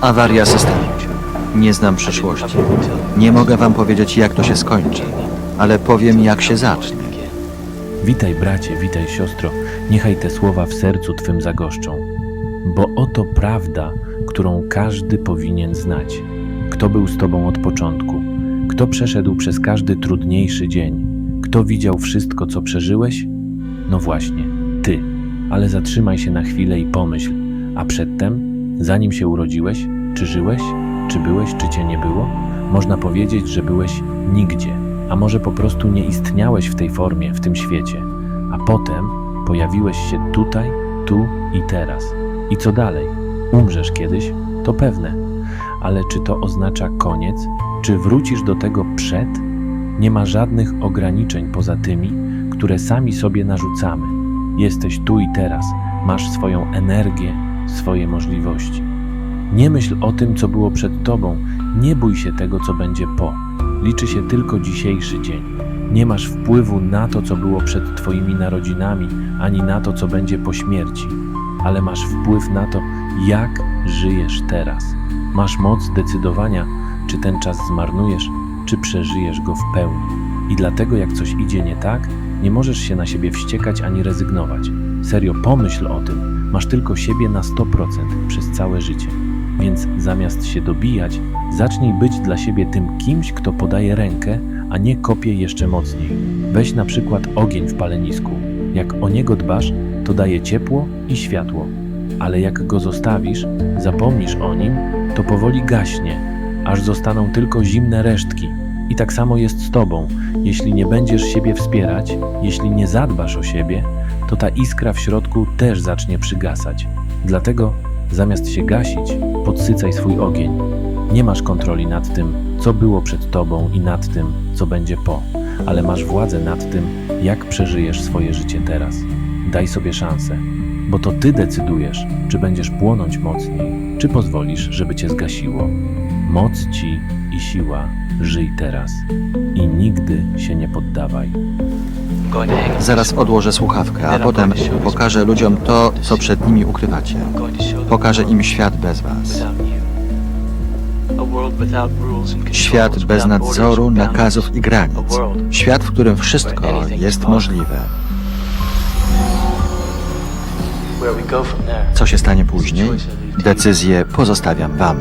Awaria systemu. Nie znam przyszłości. Nie mogę wam powiedzieć, jak to się skończy, ale powiem, jak się zacznie. Witaj bracie, witaj siostro, niechaj te słowa w sercu Twym zagoszczą. Bo oto prawda, którą każdy powinien znać. Kto był z Tobą od początku? Kto przeszedł przez każdy trudniejszy dzień? Kto widział wszystko, co przeżyłeś? No właśnie, Ty. Ale zatrzymaj się na chwilę i pomyśl, a przedtem, zanim się urodziłeś, czy żyłeś, czy byłeś, czy Cię nie było? Można powiedzieć, że byłeś nigdzie, a może po prostu nie istniałeś w tej formie, w tym świecie, a potem pojawiłeś się tutaj, tu i teraz. I co dalej? Umrzesz kiedyś? To pewne. Ale czy to oznacza koniec? Czy wrócisz do tego przed? Nie ma żadnych ograniczeń poza tymi, które sami sobie narzucamy. Jesteś tu i teraz, masz swoją energię, swoje możliwości. Nie myśl o tym, co było przed tobą, nie bój się tego, co będzie po. Liczy się tylko dzisiejszy dzień. Nie masz wpływu na to, co było przed Twoimi narodzinami, ani na to, co będzie po śmierci, ale masz wpływ na to, jak żyjesz teraz. Masz moc decydowania, czy ten czas zmarnujesz, czy przeżyjesz go w pełni. I dlatego, jak coś idzie nie tak, nie możesz się na siebie wściekać ani rezygnować. Serio, pomyśl o tym. Masz tylko siebie na 100% przez całe życie. Więc zamiast się dobijać, zacznij być dla siebie tym kimś, kto podaje rękę, a nie kopie jeszcze mocniej. Weź na przykład ogień w palenisku. Jak o niego dbasz, to daje ciepło i światło. Ale jak go zostawisz, zapomnisz o nim, to powoli gaśnie, aż zostaną tylko zimne resztki. I tak samo jest z tobą. Jeśli nie będziesz siebie wspierać, jeśli nie zadbasz o siebie, to ta iskra w środku też zacznie przygasać. Dlatego zamiast się gasić, podsycaj swój ogień. Nie masz kontroli nad tym, co było przed tobą i nad tym, co będzie po, ale masz władzę nad tym, jak przeżyjesz swoje życie teraz. Daj sobie szansę, bo to ty decydujesz, czy będziesz płonąć mocniej, czy pozwolisz, żeby cię zgasiło. Moc ci i siła, żyj teraz i nigdy się nie poddawaj. Zaraz odłożę słuchawkę, a potem pokażę ludziom to, co przed nimi ukrywacie. Pokażę im świat bez was. Świat bez nadzoru, nakazów i granic. Świat, w którym wszystko jest możliwe. Co się stanie później? Decyzję pozostawiam wam.